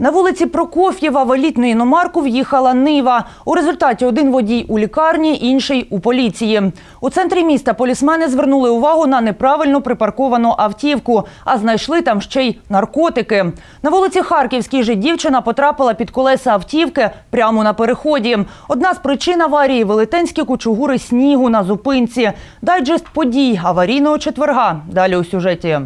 На вулиці Прокоф'єва в елітну іномарку в'їхала Нива. У результаті один водій у лікарні, інший у поліції. У центрі міста полісмени звернули увагу на неправильно припарковану автівку, а знайшли там ще й наркотики. На вулиці Харківській же дівчина потрапила під колеса автівки прямо на переході. Одна з причин аварії велетенські кучугури снігу на зупинці. Дайджест подій аварійного четверга. Далі у сюжеті.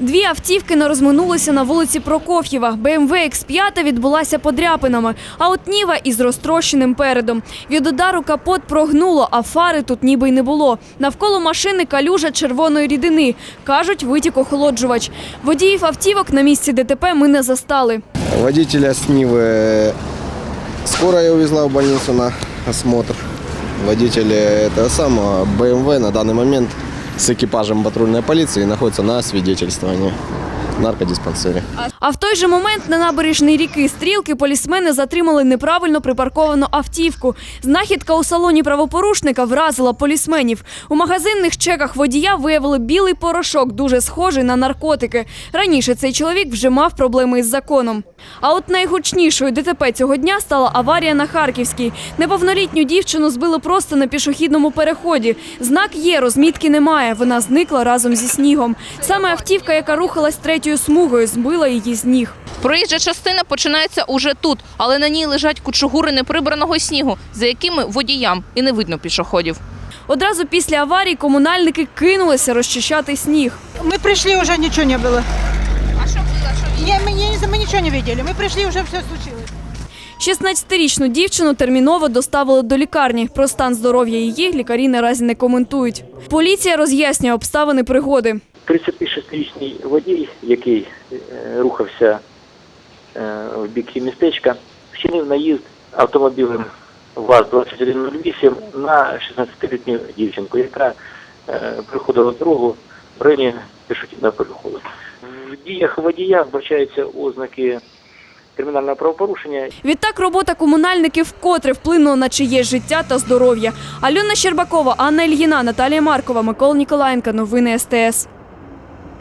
Дві автівки не розминулися на вулиці Прокоф'єва. БМВ X5 відбулася подряпинами, а от Ніва із розтрощеним передом. Від удару капот прогнуло, а фари тут ніби й не було. Навколо машини калюжа червоної рідини. Кажуть, витік охолоджувач. Водіїв автівок на місці ДТП ми не застали. Водителя с Нивы скорая увезла в больницу на осмотр. Водитель этого самого БМВ на данный момент с экипажем патрульной полиции находится на свидетельствовании в наркодиспансере. А в той же момент на набережній ріки Стрілки полісмени затримали неправильно припарковану автівку. Знахідка у салоні правопорушника вразила полісменів. У магазинних чеках водія виявили білий порошок, дуже схожий на наркотики. Раніше цей чоловік вже мав проблеми із законом. А от найгучнішою ДТП цього дня стала аварія на Харківській. Неповнолітню дівчину збили просто на пішохідному переході. Знак є, розмітки немає. Вона зникла разом зі снігом. Саме автівка, яка рухалась третьою смугою, збила її з ніг. Проїжджа частина починається уже тут, але на ній лежать кучугури неприбраного снігу, за якими водіям і не видно пішоходів. Одразу після аварії комунальники кинулися розчищати сніг. Мы пришли, уже ничего не было. А що було? Що Не, мы, не, мы ничего не видели. Мы пришли, уже все случилось. 16-річну дівчину терміново доставили до лікарні. Про стан здоров'я її лікарі наразі не коментують. Поліція роз'яснює обставини пригоди. 36-річний водій, який е, рухався е, в бік містечка, вчинив наїзд автомобілем ВАЗ-2108 на 16-літню дівчинку, яка е, приходила дорогу в районі пішохідного переходу. В діях водія вбачаються ознаки кримінального правопорушення Відтак робота комунальників вкотре вплинула на чиє життя та здоров'я. Альона Щербакова, Анна Ільїна, Наталія Маркова, Микола Ніколаєнка. Новини СТС.